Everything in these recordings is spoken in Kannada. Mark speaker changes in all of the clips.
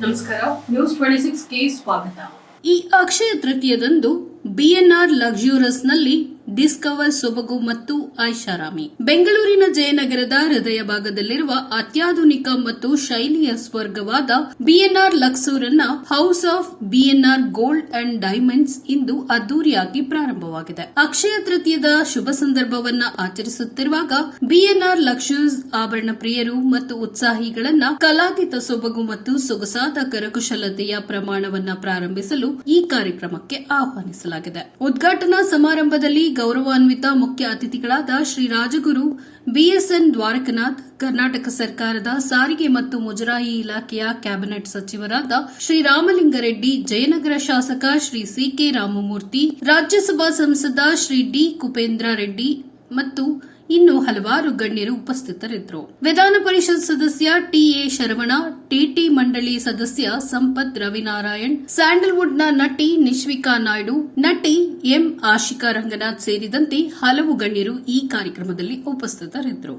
Speaker 1: ನಮಸ್ಕಾರ ನ್ಯೂಸ್ ಟ್ವೆಂಟಿ ಸಿಕ್ಸ್ಗೆ ಸ್ವಾಗತ.
Speaker 2: ಈ ಅಕ್ಷಯ ತೃತೀಯದಂದು ಬಿಎನ್ಆರ್ ಲಕ್ಸುರಸ್ನಲ್ಲಿ ಡಿಸ್ಕವರ್, ಸೊಬಗು ಮತ್ತು ಐಷಾರಾಮಿ. ಬೆಂಗಳೂರಿನ ಜಯನಗರದ ಹೃದಯ ಭಾಗದಲ್ಲಿರುವ ಅತ್ಯಾಧುನಿಕ ಮತ್ತು ಶೈಲಿಯ ಸ್ವರ್ಗವಾದ ಬಿಎನ್ಆರ್ ಲಕ್ಸೂರ್ ಅನ್ನ house of BNR gold and diamonds ಇಂದು ಅದ್ದೂರಿಯಾಗಿ ಪ್ರಾರಂಭವಾಗಿದೆ. ಅಕ್ಷಯ ತೃತೀಯದ ಶುಭ ಸಂದರ್ಭವನ್ನ ಆಚರಿಸುತ್ತಿರುವಾಗ ಬಿಎನ್ಆರ್ ಲಕ್ಸೂರ್ಸ್ ಆಭರಣ ಪ್ರಿಯರು ಮತ್ತು ಉತ್ಸಾಹಿಗಳನ್ನ ಕಲಾತೀತ ಸೊಬಗು ಮತ್ತು ಸೊಗಸಾದ ಕರಕುಶಲತೆಯ ಪ್ರಮಾಣವನ್ನ ಪ್ರಾರಂಭಿಸಲು ಈ ಕಾರ್ಯಕ್ರಮಕ್ಕೆ ಆಹ್ವಾನಿಸಲಾಗಿದೆ. ಉದ್ಘಾಟನಾ ಸಮಾರಂಭದಲ್ಲಿ ಗೌರವಾನ್ವಿತ ಮುಖ್ಯ ಅತಿಥಿಗಳಾದ ಶ್ರೀ ರಾಜಗುರು ಬಿಎಸ್ಎನ್ ದ್ವಾರಕನಾಥ್, ಕರ್ನಾಟಕ ಸರ್ಕಾರದ ಸಾರಿಗೆ ಮತ್ತು ಮುಜರಾಯಿ ಇಲಾಖೆಯ ಕ್ಯಾಬಿನೆಟ್ ಸಚಿವರಾದ ಶ್ರೀ ರಾಮಲಿಂಗರೆಡ್ಡಿ, ಜಯನಗರ ಶಾಸಕ ಶ್ರೀ ಸಿಕೆ ರಾಮಮೂರ್ತಿ, ರಾಜ್ಯಸಭಾ ಸಂಸದ ಶ್ರೀ ಡಿ ಕುಪೇಂದ್ರ ರೆಡ್ಡಿ ಮತ್ತು ಇನ್ನು ಹಲವಾರು ಗಣ್ಯರು ಉಪಸ್ಥಿತರಿದ್ದರು. ವಿಧಾನ ಪರಿಷತ್ ಸದಸ್ಯ ಟಿಎ ಶರವಣ ಟಿಟಿ ಮಂಡಳಿ ಸದಸ್ಯ ಸಂಪತ್ ರವಿನಾರಾಯಣ್, ಸ್ಯಾಂಡಲ್ವುಡ್ನ ನಟಿ ನಿಶ್ವಿಕಾ ನಾಯ್ಡು, ನಟಿ ಎಂ ಆಶಿಕಾ ರಂಗನಾಥ್ ಸೇರಿದಂತೆ ಹಲವು ಗಣ್ಯರು ಈ ಕಾರ್ಯಕ್ರಮದಲ್ಲಿ ಉಪಸ್ಥಿತರಿದ್ದರು.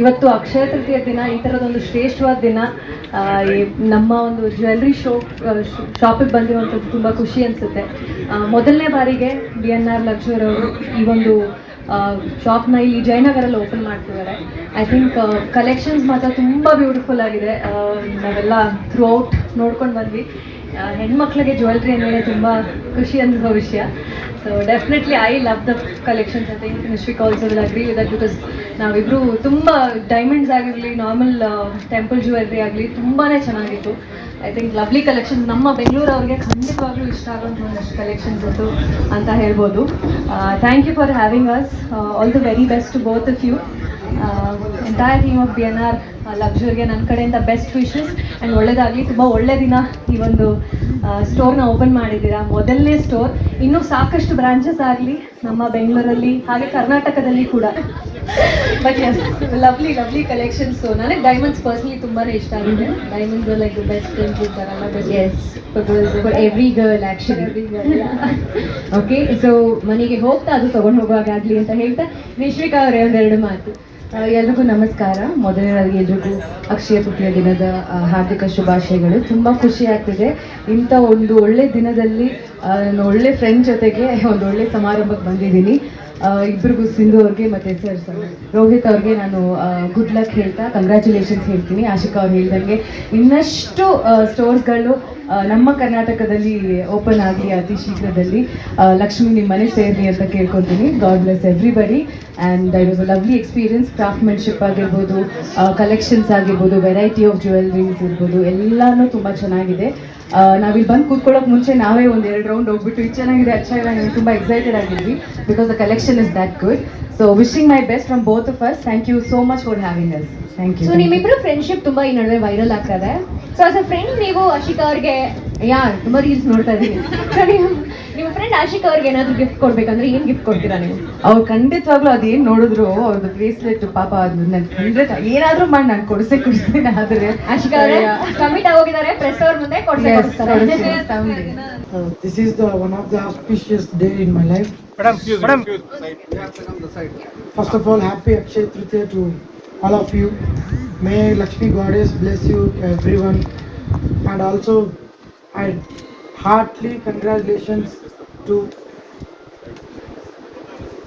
Speaker 3: ಇವತ್ತು ಅಕ್ಷಯ ತೃತೀಯ ದಿನ, ಈ ಥರದೊಂದು ಶ್ರೇಷ್ಠವಾದ ದಿನ ಈ ನಮ್ಮ ಒಂದು ಜ್ಯುವೆಲ್ರಿ ಶೋ ಶಾಪಿಗೆ ಬಂದಿರುವಂಥದ್ದು ತುಂಬ ಖುಷಿ ಅನಿಸುತ್ತೆ. ಮೊದಲನೇ ಬಾರಿಗೆ ಬಿ ಎನ್ ಆರ್ ಲಕ್ಷ್ಮೀರ್ ಅವರು ಈ ಒಂದು ಶಾಪ್ನ ಇಲ್ಲಿ ಜಯನಗರಲ್ಲಿ ಓಪನ್ ಮಾಡ್ತಿದ್ದಾರೆ. ಐ ಥಿಂಕ್ ಕಲೆಕ್ಷನ್ಸ್ ಮಾತ್ರ ತುಂಬ ಬ್ಯೂಟಿಫುಲ್ ಆಗಿದೆ. ನಾವೆಲ್ಲ ಥ್ರೂ ಔಟ್ ನೋಡ್ಕೊಂಡು ಬಂದ್ವಿ. ಹೆಣ್ಮಕ್ಳಿಗೆ ಜ್ಯುವೆಲ್ರಿ ಅಂದರೆ ತುಂಬ ಖುಷಿ ಅನ್ನೋ ವಿಷಯ. So definitely I love the collections I think Nishvik also will agree with that because ನಾವಿಬ್ರು ತುಂಬ ಡೈಮಂಡ್ಸ್ ಆಗಿರಲಿ ನಾರ್ಮಲ್ ಟೆಂಪಲ್ ಜ್ಯುವೆಲ್ರಿ ಆಗಲಿ ತುಂಬಾ ಚೆನ್ನಾಗಿತ್ತು. ಐ ಥಿಂಕ್ ಲವ್ಲಿ ಕಲೆಕ್ಷನ್ಸ್ ನಮ್ಮ ಬೆಂಗಳೂರು ಅವ್ರಿಗೆ ಖಂಡಿತವಾಗ್ಲೂ ಇಷ್ಟ ಆಗೋಂಥ ಒಂದಷ್ಟು ಕಲೆಕ್ಷನ್ಸ್ ಅದು ಅಂತ ಹೇಳ್ಬೋದು. Thank you for having us all the very best both of you entire team of B N R ಲಕ್ಸುರಿಗೆ ನನ್ನ ಕಡೆಯಿಂದ ಬೆಸ್ಟ್ ವಿಶಸ್ ಆ್ಯಂಡ್ ಒಳ್ಳೇದಾಗಲಿ ತುಂಬ ಒಳ್ಳೆ ದಿನ ಈ ಒಂದು ಸ್ಟೋರ್ನ ಓಪನ್ ಮಾಡಿದ್ದೀರಾ. ಮೊದಲನೇ ಸ್ಟೋರ್ ಇನ್ನೂ ಸಾಕಷ್ಟು ಬ್ರಾಂಚಸ್ ಆಗಲಿ ನಮ್ಮ ಬೆಂಗಳೂರಲ್ಲಿ ಹಾಗೆ ಕರ್ನಾಟಕದಲ್ಲಿ ಕೂಡ. But yes lovely lovely collections ನನಗೆ ಡೈಮಂಡ್ಸ್ ಪರ್ಸ್ನಲಿ ತುಂಬಾ ಇಷ್ಟ ಆಗಿದೆ. ಡೈಮಂಡ್ಸ್ ಲೈಕ್ ಬೆಸ್ಟ್ ಫ್ರೆಂಡ್ಸ್ ಇರ್ತಾರಲ್ಲ
Speaker 4: but yes for every girl actually. Okay so ಮನೆಗೆ ಹೋಗ್ತಾ ಅದು ತಗೊಂಡು ಹೋಗುವಾಗಲಿ ಅಂತ ಹೇಳ್ತಾ ನಿಶ್ವಿಕಾ ಅವರೇ ಒಂದೆರಡು ಮಾತು. ಎಲ್ರಿಗೂ ನಮಸ್ಕಾರ. ಮೊದಲನೇದಾಗಿ ಎಲ್ರಿಗೂ ಅಕ್ಷಯ ತೃತೀಯ ದಿನದ ಹಾರ್ದಿಕ ಶುಭಾಶಯಗಳು. ತುಂಬ ಖುಷಿ ಆಗ್ತಿದೆ. ಇಂಥ ಒಂದು ಒಳ್ಳೆ ದಿನದಲ್ಲಿ ನಾನು ಒಳ್ಳೆ ಫ್ರೆಂಡ್ ಜೊತೆಗೆ ಒಂದು ಒಳ್ಳೆ ಸಮಾರಂಭಕ್ಕೆ ಬಂದಿದ್ದೀನಿ. ಇಬ್ಬರಿಗೂ ಸಿಂಧು ಅವ್ರಿಗೆ ಮತ್ತು ಸರ್ ಸರ್, ರೋಹಿತ್ ಅವ್ರಿಗೆ ನಾನು ಗುಡ್ ಲಕ್ ಹೇಳ್ತಾ ಕಂಗ್ರ್ಯಾಚುಲೇಷನ್ಸ್ ಹೇಳ್ತೀನಿ. ಆಶಿಕಾ ಅವ್ರು ಹೇಳ್ದಂಗೆ ಇನ್ನಷ್ಟು ಸ್ಟೋರ್ಸ್ಗಳು ನಮ್ಮ ಕರ್ನಾಟಕದಲ್ಲಿ ಓಪನ್ ಆಗಿ ಅತಿ ಶೀಘ್ರದಲ್ಲಿ ಲಕ್ಷ್ಮಿ ನಿಮ್ಮ ಮನೆ ಸೇರಲಿ ಅಂತ ಕೇಳ್ಕೊತೀನಿ. God bless everybody and it was a lovely experience craftsmanship ಆಗಿರ್ಬೋದು ಕಲೆಕ್ಷನ್ಸ್ ಆಗಿರ್ಬೋದು ವೆರೈಟಿ ಆಫ್ ಜ್ಯುವೆಲ್ರೀಸ್ ಇರ್ಬೋದು, ಎಲ್ಲನೂ ತುಂಬ ಚೆನ್ನಾಗಿದೆ. ನಾವಿಲ್ಲಿ ಬಂದು ಕೂತ್ಕೊಳ್ಳೋಕೆ ಮುಂಚೆ ನಾವೇ ಒಂದು ಎರಡು ರೌಂಡ್ ಹೋಗ್ಬಿಟ್ಟು, ಇದು ಚೆನ್ನಾಗಿದೆ ಅಚ್ಚ ಇಲ್ಲ ನಾನು ತುಂಬ excited ಆಗಿದ್ವಿ because the collection is that good so wishing my best from both of us thank you so much for having us thank you
Speaker 5: so ನಿಮ್ಮಿಬ್ರು friendship ತುಂಬಾ ಈ ನಡುವೆ ವೈರಲ್ ಆಗ್ತದೆ. ಸೊ ಆಸ್ ಅ ಫ್ರೆಂಡ್ ನೀವು ಅಶಿಕಾ ಅವ್ರಿಗೆ ಯಾ ತುಂಬಾ ರೀಲ್ಸ್ ನೋಡ್ತಾ ಇದ್ದೀನಿ ಸೊ ನೀವು ನಿಮ್ಮ ಫ್ರೆಂಡ್ ಆಶಿಕ್ ಅವ್ರಿಗೆ ಏನಾದ್ರು ಗಿಫ್ಟ್ ಕೊಡ್ಬೇಕಂದ್ರೆ ಏನ್ ಗಿಫ್ಟ್ ಕೊಡ್ತೀರಾ ನೀವು?
Speaker 4: ಅವ್ರು ಖಂಡಿತವಾಗ್ಲೂ ಅದೇನ್ ನೋಡಿದ್ರು ಅವ್ರದ್ದು ಬ್ರೇಸ್ಲೆಟ್ ಪಾಪ ಅದು ನನ್ ಖಂಡಿತ ಏನಾದ್ರೂ ಮಾಡಿ ನಾನು ಕೊಡಿಸೇ ಕೊಡಿಸ್ತೀನಿ ಆದ್ರೆ.
Speaker 5: ಆಶಿಕ್ ಅವರೇ ಕಮಿಟ್ ಆಗೋಗಿದ್ದಾರೆ ಪ್ರೆಸ್ ಅವ್ರ ಮುಂದೆ ಕೊಡ್ಸೇ
Speaker 4: ಕೊಡಿಸ್ತೀನಿ, someday.
Speaker 6: Uh, this is the one of the auspicious day in my life.
Speaker 7: Madam,
Speaker 6: First of all, happy Akshay Tritiya to all of you. May Lakshmi Goddess bless you, everyone. And also, I heartily congratulations to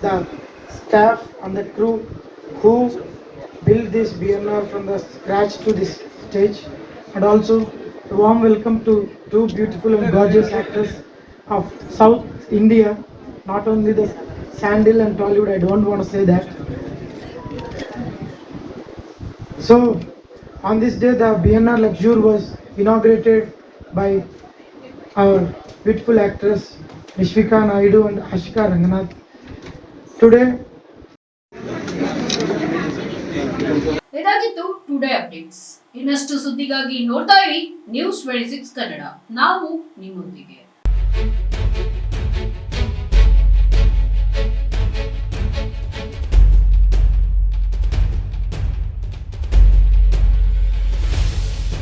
Speaker 6: the staff and the crew who built this BNR from the scratch to this stage. And also, a warm welcome to two beautiful and gorgeous actors of South India. Not only the Sandil and Tollywood, I don't want to say that. So, on this day, the BNR Luxure was inaugurated by our beautiful actress Vishwika Naidu and Ashika Ranganath. Today,
Speaker 2: ಇದಾಗಿತ್ತು ಟುಡೇ ಅಪ್ಡೇಟ್ಸ್ ಇನ್ನಷ್ಟು ಸುದ್ದಿಗಾಗಿ ನೋಡ್ತಾ ಇರಿ ನ್ಯೂಸ್ ಟ್ವೆಂಟಿ ಸಿಕ್ಸ್ ಕನ್ನಡ ನಾವು ನಿಮ್ಮೊಂದಿಗೆ